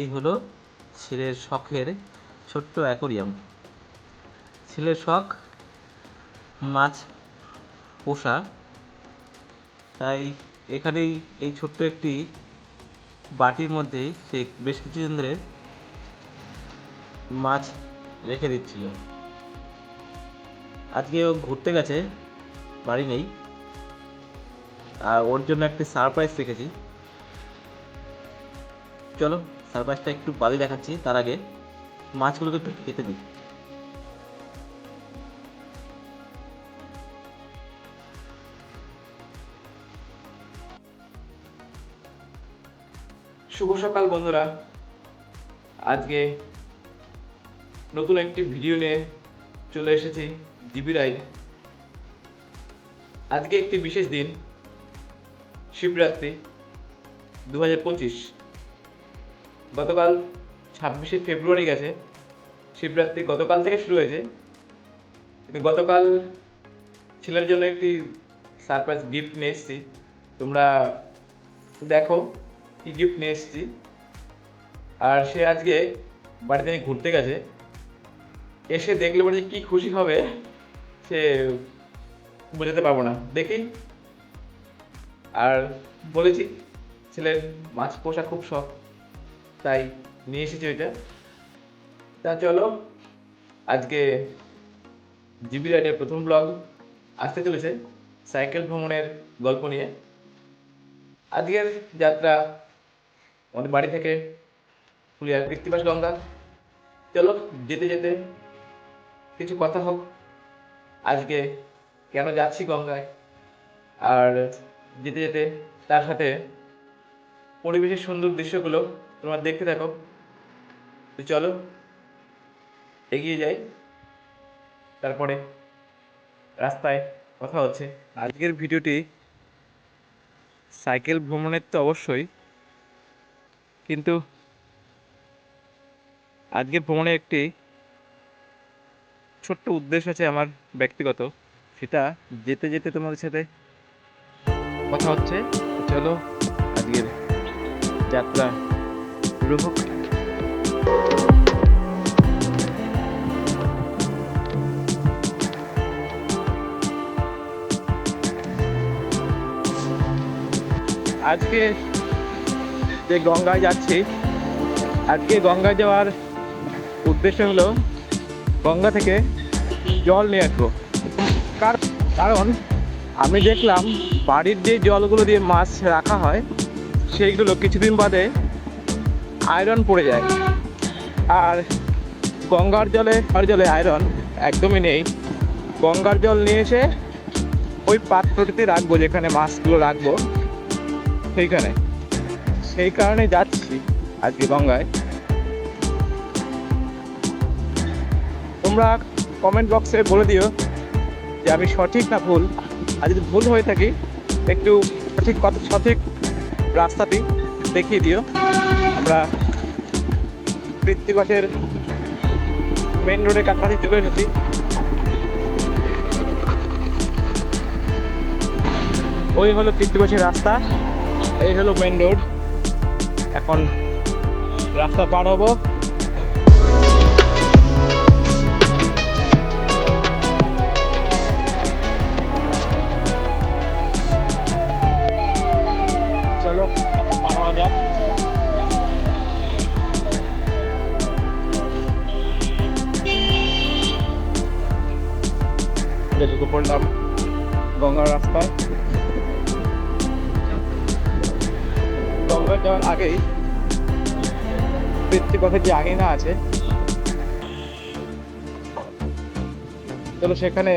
এই হলো ছেলের শখের ছোট্ট অ্যাকোরিয়াম। ছেলের শখ, মাছ, পোষা। তাই এখানেই এই ছোট্ট একটি বাটির মধ্যে সে বেশ কিছুদিন ধরে মাছ রেখে দিচ্ছিল। আজকে ও ঘুরতে গেছে, বাড়ি নেই। আর ওর জন্য একটি সারপ্রাইজ রেখেছি। চলো সারপ্রাইজটা একটু বাদে দেখাচ্ছি, তার আগে মাছগুলোকে একটু খেতে দিই। শুভ সকাল বন্ধুরা। আজকে নতুন একটি ভিডিও নিয়ে চলে এসেছি ডিবি রাইড আজকে একটি বিশেষ দিন, শিবরাত্রি দু হাজার পঁচিশ। গতকাল ছাব্বিশে ফেব্রুয়ারি গেছে, শিবরাত্রি গতকাল থেকে শুরু হয়েছে। গতকাল ছেলের জন্য একটি সারপ্রাইজ গিফট নিয়ে এসেছি। তোমরা দেখো কি গিফট নিয়ে এসেছি। আর সে আজকে বাড়িতে নিয়ে ঘুরতে গেছে। এসে দেখলে পরে কী খুশি হবে, সে বোঝাতে পারব না। দেখি। আর বলেছি, ছেলের মাছ পোষা খুব শখ। তাই নিয়ে এসেছি ওইটা। তা চলো, আজকে জিবি রাইডের প্রথম ব্লগ আসতে চলেছে সাইকেল ভ্রমণের গল্প নিয়ে। আজকের যাত্রা আমাদের বাড়ি থেকে পুরুলিয়ার কৃত্তিবাস গঙ্গা। চলো, যেতে যেতে কিছু কথা হোক। আজকে কেন যাচ্ছি গঙ্গায়? আর যেতে যেতে তার সাথে পরিবেশের সুন্দর দৃশ্যগুলো তোমরা দেখতে থাকো। চলো, এগিয়ে যাই। তারপরে রাস্তায় কথা হচ্ছে। আজকের ভিডিওটি সাইকেল ভ্রমণের তো অবশ্যই, কিন্তু আজকের ভ্রমণে একটি ছোট্ট উদ্দেশ্য আছে আমার ব্যক্তিগত। সেটা যেতে যেতে তোমাদের সাথে কথা হচ্ছে। চলো আজকের যাত্রা শুরু আজকে যে গঙ্গায় যাচ্ছি, আজকে গঙ্গায় যাওয়ার উদ্দেশ্য হলো গঙ্গা থেকে জল নিয়ে আসব। কার- কারণ আমি দেখলাম বাড়ির যে জলগুলো দিয়ে মাছ রাখা হয়, সেইগুলো কিছুদিন বাদে আয়রন পড়ে যায়। আর গঙ্গার জলে, আর জলে আয়রন একদমই নেই। গঙ্গার জল নিয়ে এসে ওই পাত্রটিতে রাখব, যেখানে মাছগুলো রাখব। সেইখানে। সেই কারণে যাচ্ছি আজকে গঙ্গায়। তোমরা কমেন্ট বক্সে বলে দিও যে আমি সঠিক না ভুল। আর যদি ভুল হয়ে থাকি, একটু সঠিক সঠিক রাস্তাটি দেখিয়ে দিও। আমরা কৃত্তিবাসের মেন রোডের কাছাকাছি চলে এসেছি। ওই হলো কৃত্তিবাসের রাস্তা, এই হলো মেন রোড এখন রাস্তা পার হব। গঙ্গা যাওয়ার আগেই পৃথিবীপথের যে আঙিনা আছে, চলো সেখানে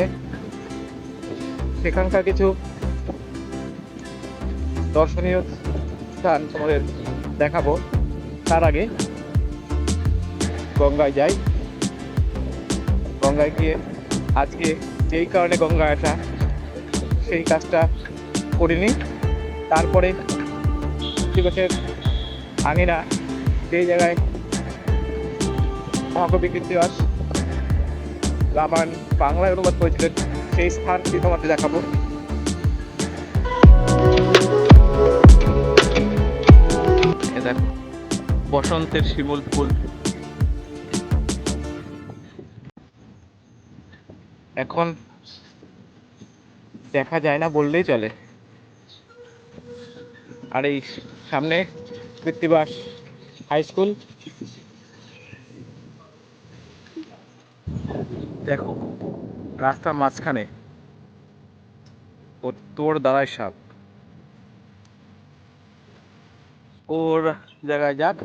সেখানকার কিছু দর্শনীয় স্থান তোমাদের দেখাবো। তার আগে গঙ্গায় যাই। গঙ্গায় গিয়ে আজকে যেই কারণে গঙ্গায় আসা, সেই কাজটা করিনি। তারপরে দিবসের আঙিনা যেই জায়গায় মহাকবি কৃত্তিবাস রামায়ণ বাংলায় অনুবাদ করেছিলেন সেই স্থানটি তোমাদের দেখাবো। দেখো বসন্তের শিমুল ফুল। এখন দেখা যায় না বললেই চলে। আর এই সামনে কৃত্তিবাস হাই স্কুল। দেখো, রাস্তার মাঝখানে ও তোর দাঁড়ায় সাপ। ওর জায়গায় যাক।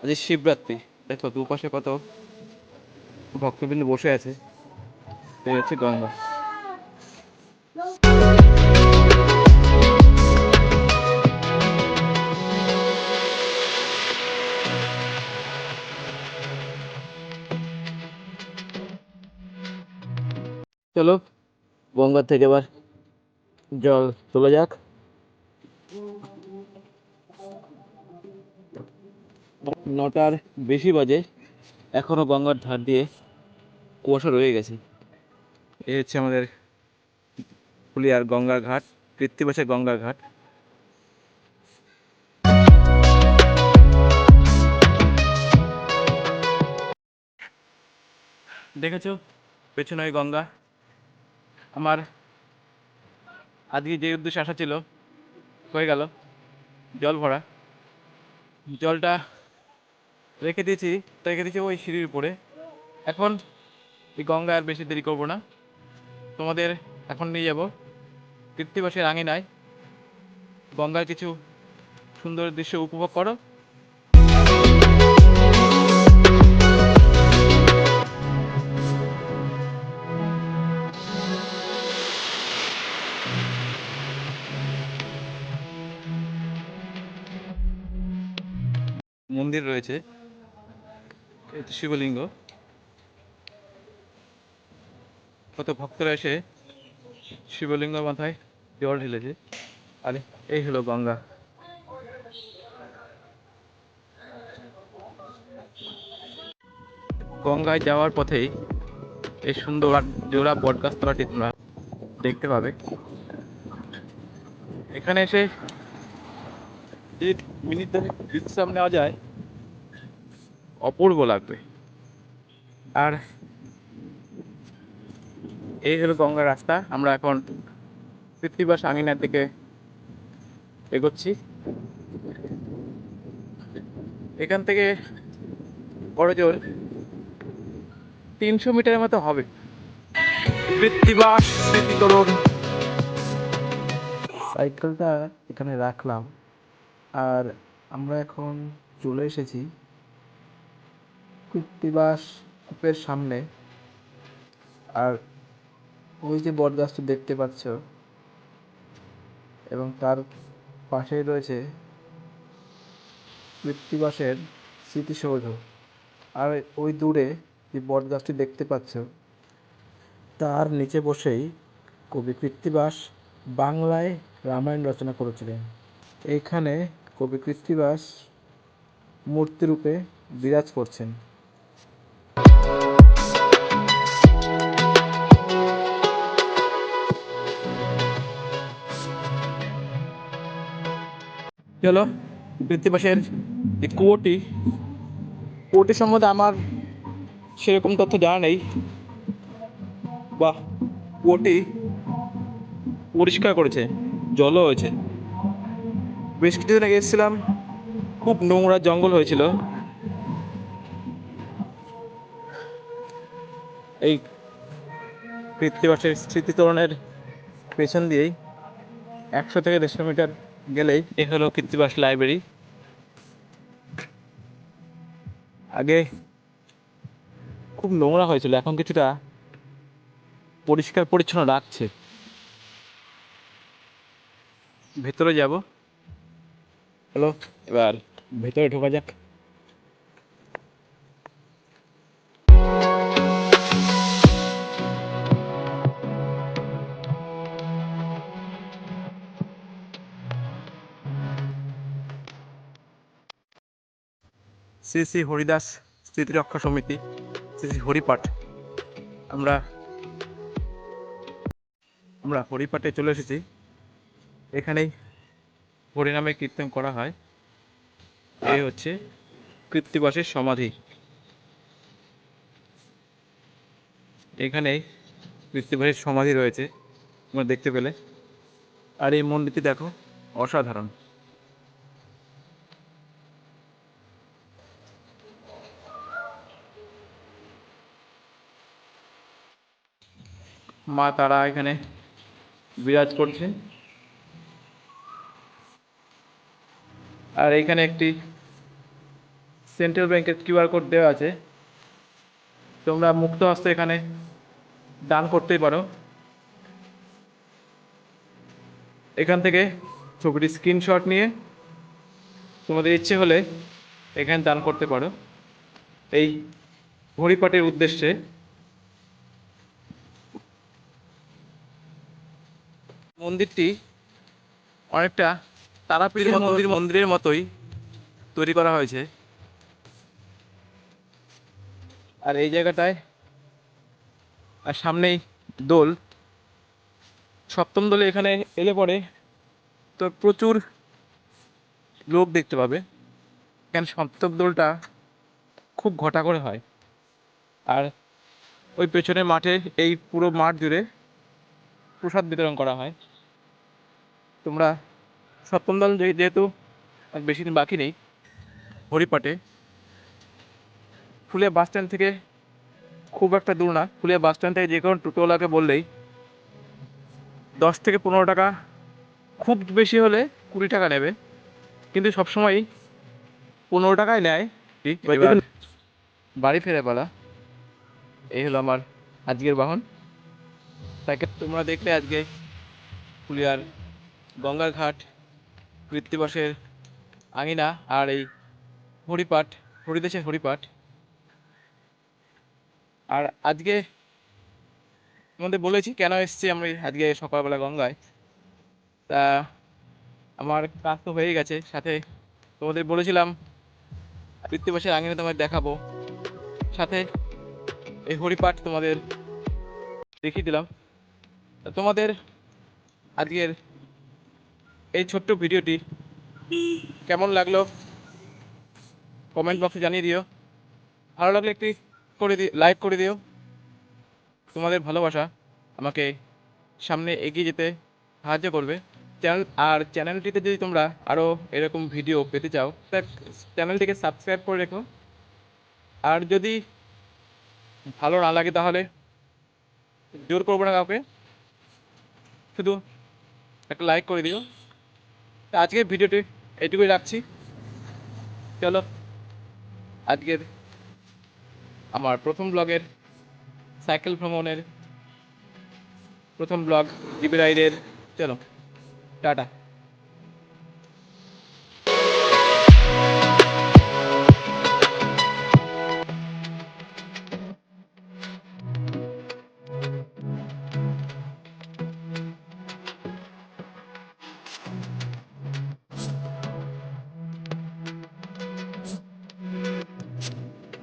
আজ শিবরাত্রি। দেখো, দুপাশে কত ভক্তবৃন্দ বসে আছে। এই হচ্ছে গঙ্গা। চলো, গঙ্গা থেকে এবার জল তোলা যাক। নটার বেশি বাজে, এখনও গঙ্গার ধার দিয়ে কুয়াশা রয়ে গেছে। এই হচ্ছে আমাদের ফুলিয়ার গঙ্গার ঘাট, কৃত্তিবাসের গঙ্গার ঘাট। দেখেছ? পেছনে ওই গঙ্গা। আমার আজকে যে উদ্দেশ্যে আসা ছিল, হয়ে গেল। জল ভরা। জলটা রেখে দিয়েছি রেখে দিয়েছি ওই সিঁড়ির উপরে। এখন এই গঙ্গা আর বেশি দেরি করব না। তোমাদের এখন নিয়ে যাব। কৃত্তিবাসের আঙিনায় গঙ্গার কিছু সুন্দর দৃশ্য উপভোগ করো। মন্দির রয়েছে। শিবলিঙ্গ। কত ভক্তরা এসে শিবলিঙ্গ মাথায় জল ঢেলেছে। আরে, এই হলো গঙ্গা। গঙ্গায় যাওয়ার পথেই এই সুন্দর জোড়া বটগাছ তলাটি তোমরা দেখতে পাবে। এখানে এসে মিনিট বিশ্রাম নেওয়া যায়, অপূর্ব লাগবে। আর এই হলো গঙ্গার রাস্তা। আমরা এখন পৃথিবীবাস আঙিনার দিকে এগোচ্ছি। এখান থেকে বড় জোর তিনশো মিটারের মতো হবে। সাইকেলটা এখানে রাখলাম। আর আমরা এখন চলে এসেছি কৃত্তিবাস কূপের সামনে। আর ওই যে বটগাছটা দেখতে পাচ্ছ, এবং তার পাশেই রয়েছে কৃত্তিবাসের স্মৃতিসৌধ। আর ওই দূরে যে বটগাছটি দেখতে পাচ্ছ, তার নিচে বসেই কবি কৃত্তিবাস বাংলায় রামায়ণ রচনা করেছিলেন। এইখানে কবি কৃত্তিবাস মূর্তিরূপে বিরাজ করছেন। চলো কৃত্তিবাসের এই কুয়োটি কুয়োটি সম্বন্ধে আমার সেরকম তথ্য জানা নেই। বাহ, কুয়োটি পরিষ্কার করেছে, জলও হয়েছে। বেশ কিছুদিন আগে এসেছিলাম, খুব নোংরা জঙ্গল হয়েছিল। এই কৃত্তিবাসের স্মৃতিতরণের পেছন দিয়েই একশো থেকে দেড়শো মিটার গেলেই। এ হলো কৃত্তিবাস লাইব্রেরি। আগে খুব নোংরা হয়েছিল এখন কিছুটা পরিষ্কার পরিচ্ছন্ন রাখছে ভেতরে যাব। হ্যালো এবার ভেতরে ঢোকা যাক। শ্রী শ্রী হরিদাস স্মৃতিরক্ষা সমিতি, শ্রী শ্রী হরিপাঠ। আমরা আমরা হরিপাটে চলে এসেছি। এখানেই হরিনামে কীর্তন করা হয়। এই হচ্ছে কৃত্তিবাসের সমাধি। এখানেই কৃত্তিবাসের সমাধি রয়েছে, তোমরা দেখতে পেলে। আর এই মন্দিরটি দেখো, অসাধারণ। মা তারা এখানে বিরাজ করছে। আর এখানে একটি সেন্ট্রাল ব্যাংকের কিউআর কোড দেওয়া আছে। তোমরা মুক্ত হস্তে এখানে দান করতেই পারো। এখান থেকে ছবিটি স্ক্রিনশট নিয়ে তোমাদের ইচ্ছে হলে এখানে দান করতে পারো। এই হরিপাটের উদ্দেশ্যে মন্দিরটি অনেকটা তারাপীঠ মন্দির মন্দিরের মতোই তৈরি করা হয়েছে। আর এই জায়গাটায় আর সামনেই দোল। সপ্তম দোলে এখানে এলে পরে তো প্রচুর লোক দেখতে পাবে। এখানে সপ্তম দোলটা খুব ঘটা করে হয়। আর ওই পেছনের মাঠে এই পুরো মাঠ জুড়ে প্রসাদ বিতরণ করা হয়। তোমরা সপ্তম দল যেহেতু বেশি দিন বাকি নেই, হরিপাটে। ফুলিয়া বাস স্ট্যান্ড থেকে খুব একটা দূর না। ফুলিয়া বাস স্ট্যান্ড থেকে যে কোনো টোটোওয়ালাকে বললেই দশ থেকে পনেরো টাকা খুব বেশি হলে কুড়ি টাকা নেবে। কিন্তু সবসময়ই পনেরো টাকায় নেয়। বাড়ি ফেরে পালা। এই হলো আমার আজকের বাহন। তাকে তোমরা দেখলে আজকে ফুলিয়ার গঙ্গার ঘাট কৃত্তিবাসের আঙিনা আর এই হরিপাঠ, হরিদেশের হরিপাঠ। আর আজকে তোমাদের বলেছি কেন এসেছি আমি আজকে সকালবেলা গঙ্গায়। তা আমার কাজ তো হয়ে গেছে, সাথে তোমাদের বলেছিলাম কৃত্তিবাসের আঙিনা তোমাদের দেখাবো। সাথে এই হরিপাঠ তোমাদের দেখিয়ে দিলাম। তোমাদের আজকের এই ছোট্ট ভিডিওটি কেমন লাগল? কমেন্ট বক্সে জানিয়ে দিও। ভালো লাগলে একটি করে দিও লাইক করে দিও। তোমাদের ভালোবাসা আমাকে সামনে এগিয়ে যেতে সাহায্য করবে। চ্যানেল আর চ্যানেলটিতে যদি তোমরা আরও এরকম ভিডিও পেতে চাও, তা চ্যানেলটিকে সাবস্ক্রাইব করে রেখো। আর যদি ভালো না লাগে তাহলে জোর করব না কাউকে। শুধু একটা লাইক করে দিও। তা আজকের ভিডিওটি এইটুকুই রাখছি। চলো, আজকের আমার প্রথম ব্লগের সাইকেল ভ্রমণের প্রথম ব্লগ, জিবি রাইডের। চলো, টাটা।